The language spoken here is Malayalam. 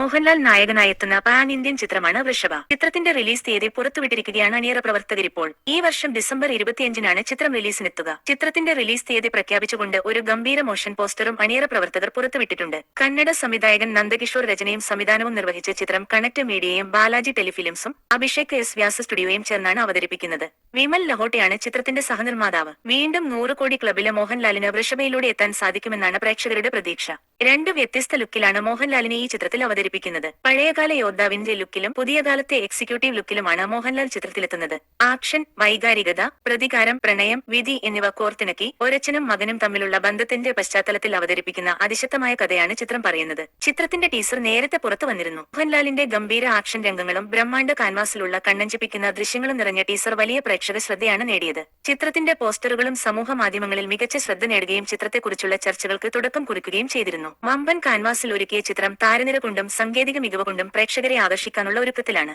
മോഹൻലാൽ നായകനായെത്തുന്ന പാൻ ഇന്ത്യൻ ചിത്രമാണ് വൃഷഭ. ചിത്രത്തിന്റെ റിലീസ് തീയതി പുറത്തുവിട്ടിരിക്കുകയാണ് അണിയറ പ്രവർത്തകരിപ്പോൾ ഈ വർഷം ഡിസംബർ ഇരുപത്തിയഞ്ചിനാണ് ചിത്രം റിലീസിനെത്തുക. ചിത്രത്തിന്റെ റിലീസ് തീയതി പ്രഖ്യാപിച്ചുകൊണ്ട് ഒരു ഗംഭീര മോഷൻ പോസ്റ്ററും അണിയറ പ്രവർത്തകർ പുറത്തുവിട്ടിട്ടുണ്ട്. കന്നഡ സംവിധായകൻ നന്ദകിഷോർ രചനയും സംവിധാനവും നിർവഹിച്ച ചിത്രം കണക്ട് മീഡിയയും ബാലാജി ടെലിഫിലിംസും അഭിഷേക് എസ് വ്യാസ സ്റ്റുഡിയോയും ചേർന്നാണ് അവതരിപ്പിക്കുന്നത്. വിമൽ ലഹോട്ടയാണ് ചിത്രത്തിന്റെ സഹനിർമ്മാതാവ്. വീണ്ടും നൂറ് കോടി ക്ലബിലെ മോഹൻലാലിന് വൃഷഭയിലൂടെ എത്താൻ സാധിക്കുമെന്നാണ് പ്രേക്ഷകരുടെ പ്രതീക്ഷ. രണ്ട് വ്യത്യസ്ത ലുക്കിലാണ് മോഹൻലാലിനെ ഈ ചിത്രത്തിൽ അവതരിപ്പിക്കുന്നത്. പഴയകാല യോദ്ധാവിന്റെ ലുക്കിലും പുതിയ കാലത്തെ എക്സിക്യൂട്ടീവ് ലുക്കിലുമാണ് മോഹൻലാൽ ചിത്രത്തിലെത്തുന്നത്. ആക്ഷൻ വൈകാരികത പ്രതികാരം പ്രണയം വിധി എന്നിവ കോർത്തിണക്കി ഒരച്ഛനും മകനും തമ്മിലുള്ള ബന്ധത്തിന്റെ പശ്ചാത്തലത്തിൽ അവതരിപ്പിക്കുന്ന അതിശക്തമായ കഥയാണ് ചിത്രം പറയുന്നത്. ചിത്രത്തിന്റെ ടീസർ നേരത്തെ പുറത്തു വന്നിരുന്നു. മോഹൻലാലിന്റെ ഗംഭീര ആക്ഷൻ രംഗങ്ങളും ബ്രഹ്മാണ്ഡ കാൻവാസിലുള്ള കണ്ണഞ്ചിപ്പിക്കുന്ന ദൃശ്യങ്ങളും നിറഞ്ഞ ടീസർ വലിയ പ്രേക്ഷക ശ്രദ്ധയാണ് നേടിയത്. ചിത്രത്തിന്റെ പോസ്റ്ററുകളും സമൂഹ മാധ്യമങ്ങളിൽ മികച്ച ശ്രദ്ധ നേടുകയും ചിത്രത്തെക്കുറിച്ചുള്ള ചർച്ചകൾക്ക് തുടക്കം കുറിക്കുകയും ചെയ്തിരുന്നു. വമ്പൻ കാൻവാസിൽ ഒരുക്കിയ ചിത്രം താരനിര കൊണ്ടും സാങ്കേതിക മികവ് കൊണ്ടും പ്രേക്ഷകരെ ആകർഷിക്കാനുള്ള ഒരുക്കത്തിലാണ്.